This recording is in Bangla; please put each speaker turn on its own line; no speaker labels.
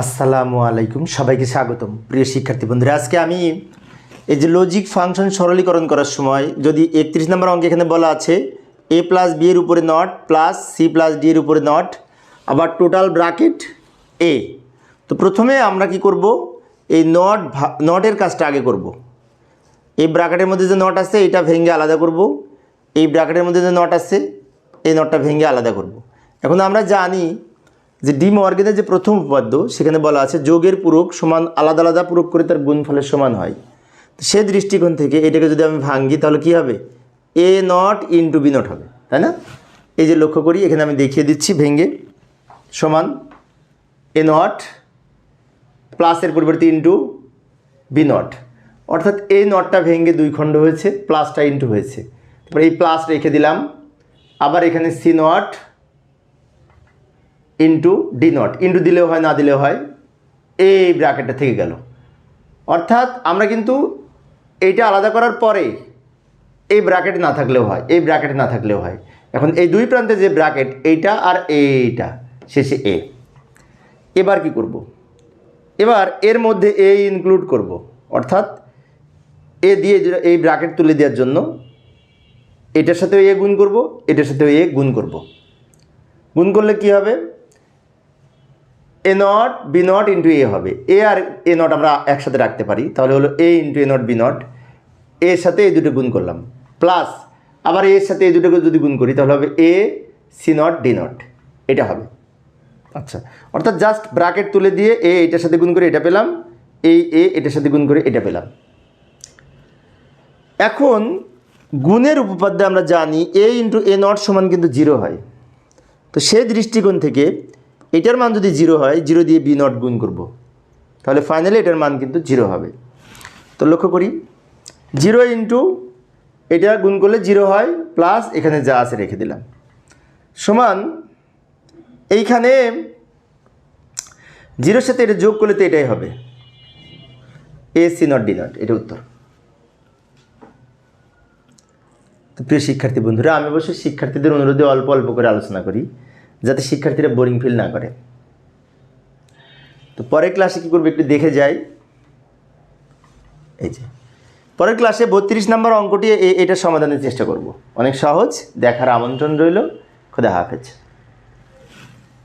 আসসালামু আলাইকুম। সবাইকে স্বাগতম। প্রিয় শিক্ষার্থী বন্ধুরা, আজকে আমি এই যে লজিক ফাংশন সরলীকরণ করার সময় যদি একত্রিশ নম্বর অঙ্কে এখানে বলা আছে এ প্লাস বি এর উপরে not plus C plus D এর উপরে নট আবার টোটাল ব্রাকেট এ তো প্রথমে আমরা কি করব? এই নট নটের কাজটা আগে করব। এই ব্র্যাকেটের মধ্যে যে নট আছে, এটা ভেঙে আলাদা করব। এই ব্র্যাকেটের মধ্যে যে নট আছে, এই নটটা ভেঙে আলাদা করব। এখন আমরা জানি যে ডি মর্গেনের যে প্রথম উপপাদ্য সেখানে বলা আছে যোগের পূরক সমান আলাদা আলাদা পূরক করে তার গুণফলের সমান হয়। সে দৃষ্টিকোণ থেকে এটাকে যদি আমি ভাঙ্গি, তাহলে কি হবে? A not into B not হবে, তাই না? এই যে লক্ষ্য করি, এখানে আমি দেখিয়ে দিচ্ছি ভেঙ্গে সমান এ নট প্লাসের পরিবর্তে ইন্টু বি নট অর্থাৎ এই নটটা ভেঙে দুই খণ্ড হয়েছে প্লাসটা ইন্টু হয়েছে। তারপরে এই প্লাস রেখে দিলাম। আবার এখানে C not into D not into দিলেও হয়, না দিলেও হয়, এই ব্র্যাকেটটা থেকে গেল। অর্থাৎ আমরা কিন্তু এইটা আলাদা করার পরে এই ব্র্যাকেট না থাকলেও হয়, এই ব্র্যাকেট না থাকলেও হয়। এখন এই দুই প্রান্তে যে ব্র্যাকেট এইটা আর এইটা, শেষে এ এবার কি করব। এবার এর মধ্যে এ ইনক্লুড করব। অর্থাৎ এ দিয়ে এই ব্র্যাকেট তুলে দেওয়ার জন্য এটার সাথেও এ গুণ করব, এটার সাথেও এ গুণ করব। গুণ করলে কি হবে? A not B not into A হবে। এ আর এ নট আমরা একসাথে রাখতে পারি। তাহলে হলো A into A not B not এর সাথে এই দুটো গুণ করলাম। প্লাস আবার এর সাথে এই দুটোকে যদি গুণ করি, তাহলে হবে A C not D not এটা হবে। আচ্ছা অর্থাৎ জাস্ট ব্র্যাকেট তুলে দিয়ে এ এটার সাথে গুণ করে এটা পেলাম। এই এ এটার সাথে গুণ করে এটা পেলাম। এখন, গুণের উপপাদ্যে আমরা জানি এ ইন্টু এ নট সমান কিন্তু জিরো হয়। তো সেই দৃষ্টিকোণ থেকে এটার মান যদি জিরো হয়, জিরো দিয়ে বি নট গুণ করব। তাহলে ফাইনালি এটার মান কিন্তু জিরো হবে। তো লক্ষ্য করি, জিরো ইন্টু এটা গুণ করলে জিরো হয় প্লাস এখানে যা আছে রেখে দিলাম। সমান, এইখানে জিরোর সাথে এটা যোগ করলে তো এটাই হবে। A C not D not এটা উত্তর। তো প্রিয় শিক্ষার্থী বন্ধুরা, আমি অবশ্যই শিক্ষার্থীদের অনুরোধে অল্প অল্প করে আলোচনা করি। যাতে শিক্ষার্থীরা বোরিং ফিল না করে। তো পরের ক্লাসে কী করবে একটু দেখে যাই। এই যে, পরের ক্লাসে বত্রিশ নম্বর অঙ্কটি এটা সমাধানের চেষ্টা করব। অনেক সহজ, দেখার আমন্ত্রণ রইল। খোদা হাফেজ।